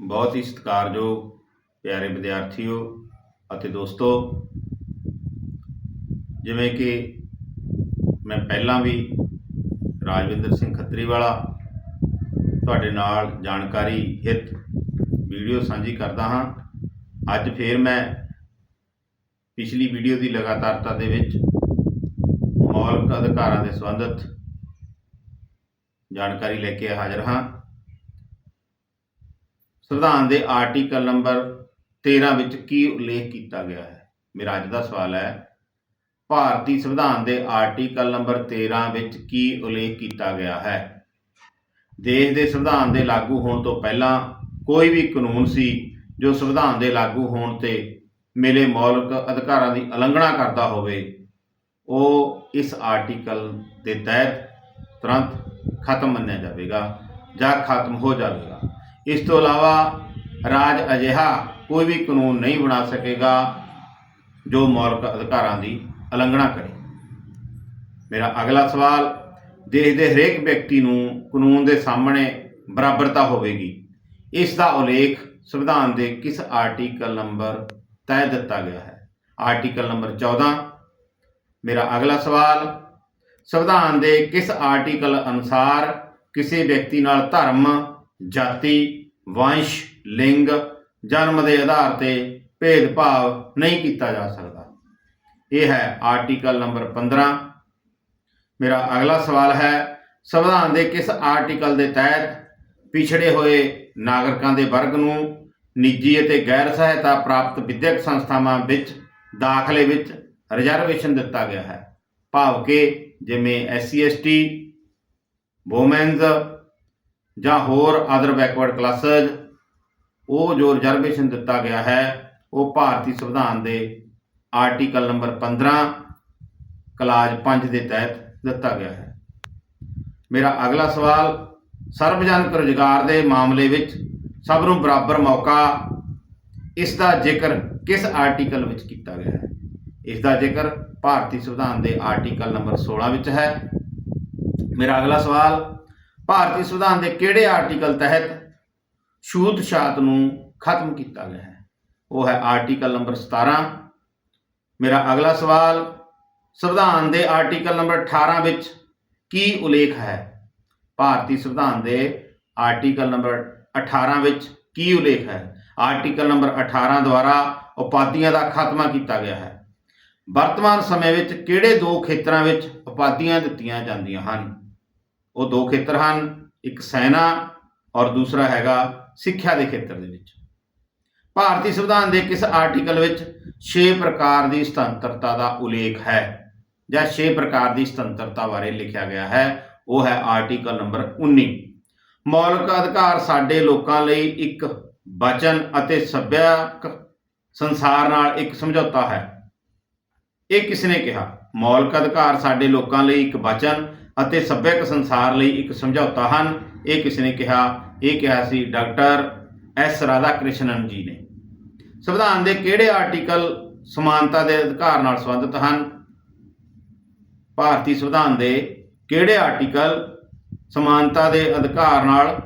ਬਹੁਤ ਹੀ ਸਤਿਕਾਰਯੋਗ, ਪਿਆਰੇ ਵਿਦਿਆਰਥੀਓ ਅਤੇ ਦੋਸਤੋ। ਜਿਵੇਂ ਕਿ ਮੈਂ ਪਹਿਲਾਂ ਵੀ ਰਾਜਵਿੰਦਰ ਸਿੰਘ ਖੱਤਰੀਵਾਲਾ ਤੁਹਾਡੇ ਨਾਲ ਜਾਣਕਾਰੀ ਹਿੱਤ ਵੀਡੀਓ ਸਾਂਝੀ ਕਰਦਾ ਹਾਂ। ਅੱਜ ਫੇਰ ਮੈਂ ਪਿਛਲੀ ਵੀਡੀਓ ਦੀ ਲਗਾਤਾਰਤਾ ਦੇ ਵਿੱਚ ਮੌਲਿਕ ਅਧਿਕਾਰਾਂ ਦੇ ਸੰਬੰਧਿਤ ਜਾਣਕਾਰੀ ਲੈ ਕੇ ਹਾਜ਼ਰ ਹਾਂ। ਸੰਵਿਧਾਨ ਦੇ ਆਰਟੀਕਲ ਨੰਬਰ 13 ਵਿੱਚ ਕੀ ਉਲੇਖ ਕੀਤਾ ਗਿਆ ਹੈ? ਮੇਰਾ ਅੱਜ ਦਾ ਸਵਾਲ ਹੈ, ਭਾਰਤੀ ਸੰਵਿਧਾਨ ਦੇ ਆਰਟੀਕਲ ਨੰਬਰ 13 ਵਿੱਚ ਕੀ ਉਲੇਖ ਕੀਤਾ ਗਿਆ ਹੈ? ਦੇਸ਼ ਦੇ ਸੰਵਿਧਾਨ ਦੇ ਲਾਗੂ ਹੋਣ ਤੋਂ ਪਹਿਲਾਂ ਕੋਈ ਵੀ ਕਾਨੂੰਨ ਸੀ ਜੋ ਸੰਵਿਧਾਨ ਦੇ ਲਾਗੂ ਹੋਣ ਤੇ ਮਿਲੇ, ਮੌਲਿਕ ਅਧਿਕਾਰਾਂ ਦੀ ਉਲੰਘਣਾ ਕਰਦਾ ਹੋਵੇ, ਉਹ ਇਸ ਆਰਟੀਕਲ ਦੇ ਤਹਿਤ ਤੁਰੰਤ ਖਤਮ ਮੰਨਿਆ ਜਾਵੇਗਾ ਜਾਂ ਖਤਮ ਹੋ ਜਾਵੇਗਾ। ਇਸ ਤੋਂ ਇਲਾਵਾ ਰਾਜ ਅਜਿਹਾ ਕੋਈ ਵੀ ਕਾਨੂੰਨ ਨਹੀਂ ਬਣਾ ਸਕੇਗਾ ਜੋ ਮੌਲਿਕ ਅਧਿਕਾਰਾਂ ਦੀ ਉਲੰਘਣਾ ਕਰੇ। ਮੇਰਾ ਅਗਲਾ ਸਵਾਲ, ਦੇਸ਼ ਦੇ ਹਰੇਕ ਵਿਅਕਤੀ ਨੂੰ ਕਾਨੂੰਨ ਦੇ ਸਾਹਮਣੇ ਬਰਾਬਰਤਾ ਹੋਵੇਗੀ। ਇਸ ਦਾ ਉਲੇਖ ਸੰਵਿਧਾਨ ਦੇ ਕਿਸ ਆਰਟੀਕਲ ਨੰਬਰ ਤੈਅ ਦਿੱਤਾ ਗਿਆ ਹੈ? ਆਰਟੀਕਲ ਨੰਬਰ 14 ਮੇਰਾ ਅਗਲਾ ਸਵਾਲ, ਸੰਵਿਧਾਨ ਦੇ ਕਿਸ ਆਰਟੀਕਲ ਅਨੁਸਾਰ ਕਿਸੇ ਵਿਅਕਤੀ ਨਾਲ ਧਰਮ, ਜਾਤੀ ਵੰਸ਼, ਲਿੰਗ, ਜਨਮ ਦੇ ਆਧਾਰ ਤੇ ਭੇਦਭਾਵ ਨਹੀਂ ਕੀਤਾ ਜਾ ਸਕਦਾ। ਇਹ ਹੈ ਆਰਟੀਕਲ ਨੰਬਰ 15 ਮੇਰਾ ਅਗਲਾ ਸਵਾਲ ਹੈ, ਸੰਵਿਧਾਨ ਦੇ ਕਿਸ ਆਰਟੀਕਲ ਦੇ ਤਹਿਤ ਪਿਛੜੇ ਹੋਏ ਨਾਗਰਿਕਾਂ ਦੇ ਵਰਗ ਨੂੰ ਨਿੱਜੀ ਅਤੇ ਗੈਰ ਸਹਾਇਤਾ ਪ੍ਰਾਪਤ ਵਿਦਿਅਕ ਸੰਸਥਾਵਾਂ ਵਿੱਚ ਦਾਖਲੇ ਵਿੱਚ ਰਿਜ਼ਰਵੇਸ਼ਨ ਦਿੱਤਾ ਗਿਆ ਹੈ? ਭਾਵ ਕਿ ਜਿਵੇਂ ਐਸਸੀ ਐਸਟੀ ਵੂਮੈਨਸ ਜਾਂ ਹੋਰ ਅਦਰ ਬੈਕਵਰਡ ਕਲਾਸਸ ਉਹ ਜੋ ਰਿਜ਼ਰਵੇਸ਼ਨ ਦਿੱਤਾ ਗਿਆ ਹੈ, ਉਹ ਭਾਰਤੀ ਸੰਵਿਧਾਨ ਦੇ ਆਰਟੀਕਲ ਨੰਬਰ 15 ਕਲਾਜ 5 ਦੇ ਤਹਿਤ ਦਿੱਤਾ ਗਿਆ ਹੈ। ਮੇਰਾ ਅਗਲਾ ਸਵਾਲ ਸਰਵਜਨਕ ਰੁਜ਼ਗਾਰ ਦੇ ਮਾਮਲੇ ਵਿੱਚ ਸਭ ਨੂੰ ਬਰਾਬਰ ਮੌਕਾ, ਇਸ ਦਾ ਜ਼ਿਕਰ ਕਿਸ ਆਰਟੀਕਲ ਵਿੱਚ ਕੀਤਾ ਗਿਆ ਹੈ? ਇਸ ਦਾ ਜ਼ਿਕਰ ਭਾਰਤੀ ਸੰਵਿਧਾਨ ਦੇ ਆਰਟੀਕਲ ਨੰਬਰ 16 ਵਿੱਚ ਹੈ। ਮੇਰਾ ਅਗਲਾ ਸਵਾਲ ਭਾਰਤੀ ਸੰਵਿਧਾਨ ਦੇ ਕਿਹੜੇ ਆਰਟੀਕਲ ਤਹਿਤ ਛੂਤ ਛਾਤ ਨੂੰ ਖਤਮ ਕੀਤਾ ਗਿਆ ਹੈ? ਉਹ ਹੈ ਆਰਟੀਕਲ ਨੰਬਰ 17 ਮੇਰਾ ਅਗਲਾ ਸਵਾਲ, ਸੰਵਿਧਾਨ ਦੇ ਆਰਟੀਕਲ ਨੰਬਰ 18 ਵਿੱਚ ਕੀ ਉਲੇਖ ਹੈ? ਭਾਰਤੀ ਸੰਵਿਧਾਨ ਦੇ ਆਰਟੀਕਲ ਨੰਬਰ 18 ਵਿੱਚ ਕੀ ਉਲੇਖ ਹੈ? ਆਰਟੀਕਲ ਨੰਬਰ 18 ਦੁਆਰਾ ਉਪਾਧੀਆਂ ਦਾ ਖਾਤਮਾ ਕੀਤਾ ਗਿਆ ਹੈ। ਵਰਤਮਾਨ ਸਮੇਂ ਵਿੱਚ ਕਿਹੜੇ ਦੋ ਖੇਤਰਾਂ ਵਿੱਚ ਉਪਾਧੀਆਂ ਦਿੱਤੀਆਂ ਜਾਂਦੀਆਂ ਹਨ? ਉਹ ਦੋ ਖੇਤਰ ਹਨ, ਇੱਕ ਸੈਨਾ ਔਰ ਦੂਸਰਾ ਹੈਗਾ ਸਿੱਖਿਆ ਦੇ ਖੇਤਰ ਦੇ ਵਿੱਚ। ਭਾਰਤੀ ਸੰਵਿਧਾਨ ਦੇ ਕਿਸ ਆਰਟੀਕਲ ਵਿੱਚ 6 ਪ੍ਰਕਾਰ ਦੀ ਸੁਤੰਤਰਤਾ ਦਾ ਉਲੇਖ ਹੈ ਜਾਂ 6 ਪ੍ਰਕਾਰ ਦੀ ਸੁਤੰਤਰਤਾ ਬਾਰੇ ਲਿਖਿਆ ਗਿਆ ਹੈ, ਉਹ ਹੈ ਆਰਟੀਕਲ ਨੰਬਰ 19 ਮੌਲਿਕ ਅਧਿਕਾਰ ਸਾਡੇ ਲੋਕਾਂ ਲਈ ਇੱਕ ਵਚਨ ਅਤੇ ਸੱਭਿਆਕ ਸੰਸਾਰ ਨਾਲ ਇੱਕ ਸਮਝੌਤਾ ਹੈ। ਇਹ ਕਿਸ ਨੇ ਕਿਹਾ? ਮੌਲਿਕ ਅਧਿਕਾਰ ਸਾਡੇ ਲੋਕਾਂ ਲਈ ਇੱਕ ਵਚਨ ਅਤੇ ਸੱਭਿਅਕ ਸੰਸਾਰ ਲਈ ਇੱਕ ਸਮਝੌਤਾ ਹਨ। ਇਹ ਕਿਸ ਨੇ ਕਿਹਾ, ਇਹ ਕਿਹਾ ਸੀ doctor S Radhakrishnan ji ਨੇ। ਸੰਵਿਧਾਨ ਦੇ ਕਿਹੜੇ ਆਰਟੀਕਲ ਸਮਾਨਤਾ ਦੇ ਅਧਿਕਾਰ ਨਾਲ ਸੰਬੰਧਿਤ ਹਨ? ਭਾਰਤੀ ਸੰਵਿਧਾਨ ਦੇ ਕਿਹੜੇ ਆਰਟੀਕਲ ਸਮਾਨਤਾ ਦੇ ਅਧਿਕਾਰ ਨਾਲ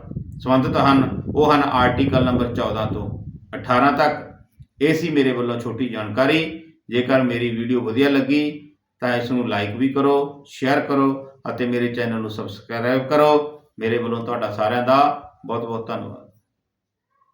ਸੰਬੰਧਿਤ ਹਨ? ਉਹ ਹਨ ਆਰਟੀਕਲ ਨੰਬਰ 14 ਤੋਂ 18 ਤੱਕ। ਇਹ ਸੀ ਮੇਰੇ ਵੱਲੋਂ ਛੋਟੀ ਜਾਣਕਾਰੀ। ਜੇਕਰ ਮੇਰੀ ਵੀਡੀਓ ਵਧੀਆ ਲੱਗੀ ਤਾਂ ਇਸ ਨੂੰ ਲਾਈਕ ਵੀ ਕਰੋ ਸ਼ੇਅਰ ਕਰੋ ਅਤੇ ਮੇਰੇ ਚੈਨਲ ਨੂੰ ਸਬਸਕ੍ਰਾਈਬ ਕਰੋ। ਮੇਰੇ ਵੱਲੋਂ ਤੁਹਾਡਾ ਸਾਰਿਆਂ ਦਾ ਬਹੁਤ ਬਹੁਤ ਧੰਨਵਾਦ।